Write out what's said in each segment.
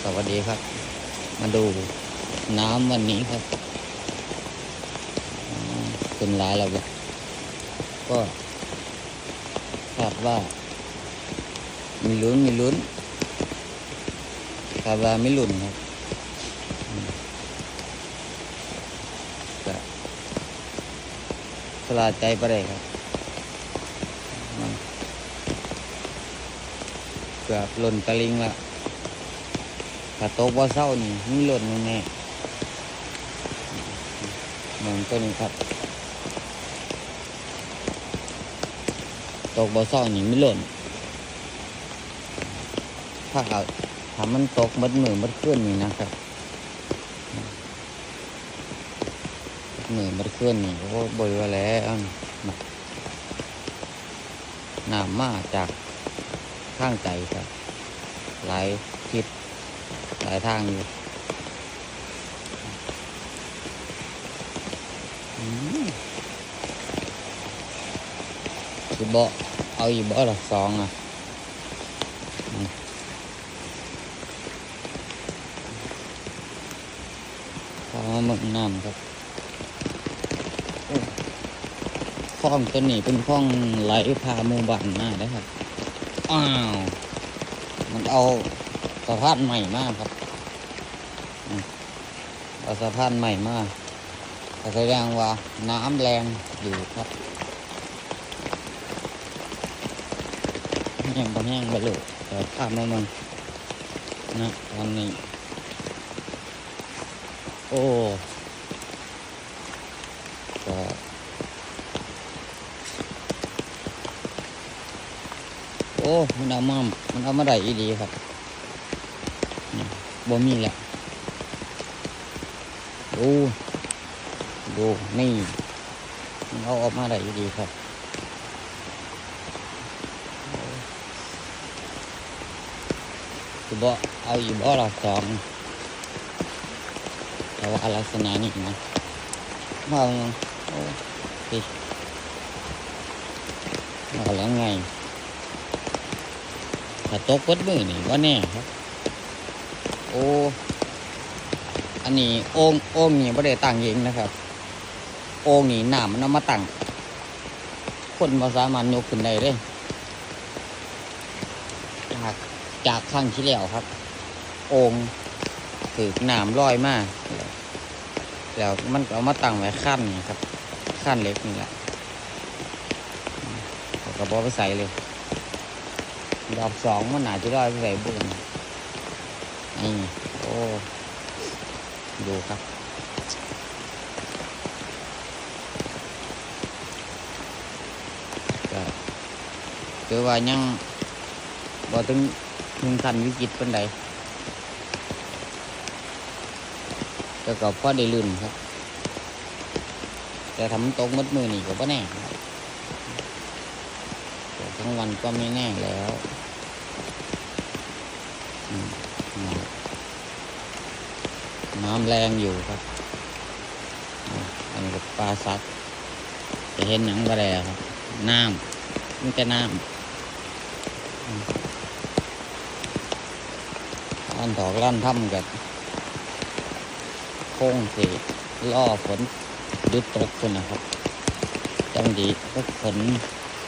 สวัสดีครับ มาดูน้ำวันนี้ครับอ่าขึ้นหลายแล้วบ่ก็คาดว่า มีลุ้นมีลุ้นคาดว่าไม่ลุ้นครับก็สลาดใจไปเลยครับเกือบหล่นตะลิงละ ถ้าตกว่าเศร้านี่มีหล่นแน่ๆเหมือนตัวนี้ครับตกบ่อเศร้านี่ไม่หล่น ถ้าเอาถ้ามันตกมัดมือมัดเคลื่อนนี่นะครับมือมัดเคลื่อนนี่โอ้บริวาแล้วนะน้ำมาจากข้างใจครับ หลายทิศ หลายทางอยู่อืมสิบ่เอาอีกบ่ละสองอะพอหมึกน้ำครับโอ้คลองตัวนี้เป็นคลองไหลพาหมู่บ้านมาได้ครับ อ้าว มันเอา สะพานใหม่มากครับเอาสะพานใหม่มากแสดงว่าน้ำแรงอยู่ครับยังบ่แห้งบ่เลยแต่ข้ามมามันนะตอนนี้ โอ้ก็โอ้ มันเอามามันเอามาได้ดีครับ บ่มีแหละดูดูนี่เอาออกมาได้ดีครับคือบ่เอาอยู่บ่ละสองแต่ว่าลักษณะนี้นะว่ามันโอ้ดิว่าแล้วไงถ้าตกกดมือนี่ว่าแน่ครับ โอ้อันนี้โอ่งโอ่งนี่ไม่ได้ตั้งเองนะครับ โอ่งนี่น้ำมันเอามาตั้งคนมาสามารถยกขึ้นได้เลยจากจากครั้งที่แล้วครับ โอ่งถือหน้ำลอยมากแล้วมันก็เอามาตั้งไว้ขั้นนี่ครับ ขั้นเล็กนี่แหละแล้วก็บอไปใส่เลย ดอกสองมันอาจะได้ไปใส่บุญ นี่โอ้ดูครับ ก็คือว่ายังบ่ถึงถึงขั้นวิกฤตเป็นใดแต่ก็พอได้ลื่นครับ แต่ทำตกมัดมือนี่ก็บ่แน่ครับทั้งวันก็ไม่แน่แล้ว น้ำแรงอยู่ครับอันนี้ปลาซักจะเห็นหนังกระแดครับ น้ำมันจะน้ำอืมอันถอกลั่นถ้ำกับโค้งสีล่อฝนหยุดตกคนนะครับจังดีก็ฝน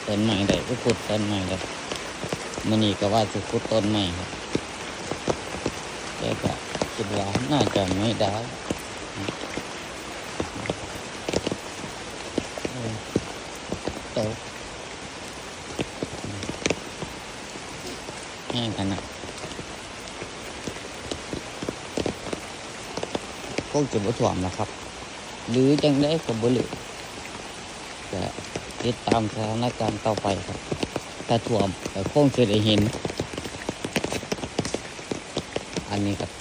ต้นใหม่ได้ก็ขุดต้นใหม่ได้มันนี่ก็ว่าจะขุดต้นใหม่ครับ แต่ก็คิดว่าน่าจะไม่ได้ตกแห้งขนาดคงจะบ่ถ่วมนะครับ หรือจังได้ก็บ่เหลือจะติดตามสถานการณ์ต่อไปครับ ถ้าถ่วมก็คงจะได้เห็น อันนี้ครับ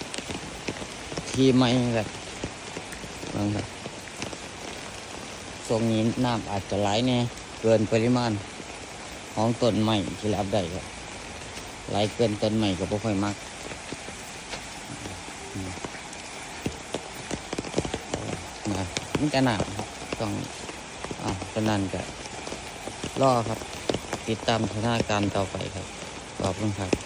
ที่ไม่ครับนั่นครับตรงนี้น้ำอาจจะไหลเนี่ยเกินปริมาณของต้นใหม่ที่รับได้ครับไหลเกินต้นใหม่ก็บ่ค่อยมากนะมันจะหนาครับต้องอ่าฉะนั้นก็รอครับ ติดตามสถานการณ์ต่อไปครับขอบคุณครับ